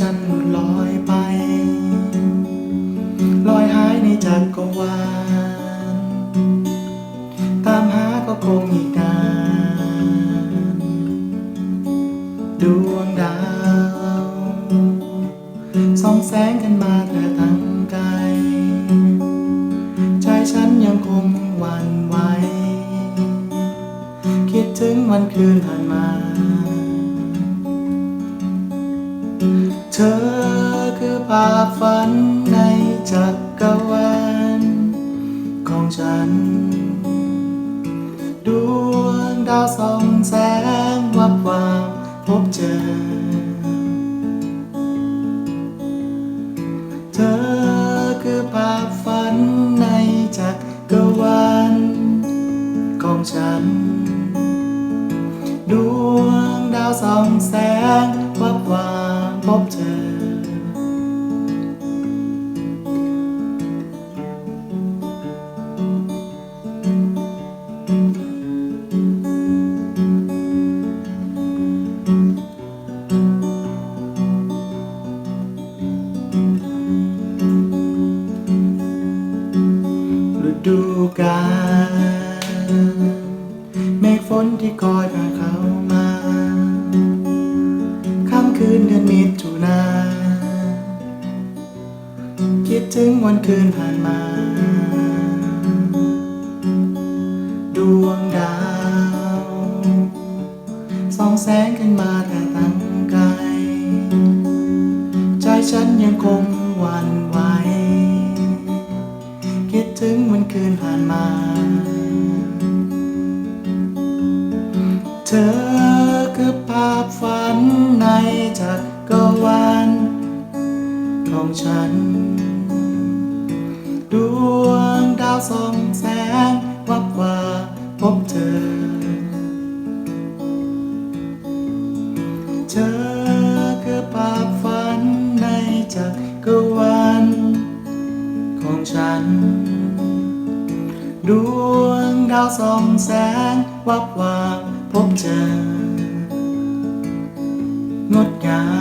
ฉันหลุดลอยไป ลอยหายในจักรวาล ตามหาก็คงอีกนานดวงดาวส่องแสงกันมาแต่ทั้งไกล ใจฉันยังคงหวั่นไหว คิดถึงวันคืนผ่านมา เธอคือภาพฝันในจักรวาลของฉัน ดวงดาวส่องแสงวับวาวพบเจอ เธอคือ กาลเมฆฝนที่คอยผ่าเขามาค่ำคืนเดือนมิถุนาคิดถึงวันคืนผ่านมา ดวงดาวส่องแสงขึ้นมาแต่ตั้งไกล ใจฉันยังคงหวั่นไหว คิดถึงวันคืนผ่านมา เธอคือภาพฝันในจักรวาลของฉัน ดวงดาวส่องแสงวับวาพบเธอ เธอคือภาพฝันในจักรวาล ฉัน ดวงดาวส่องแสงวับวาบพบเจองดงาม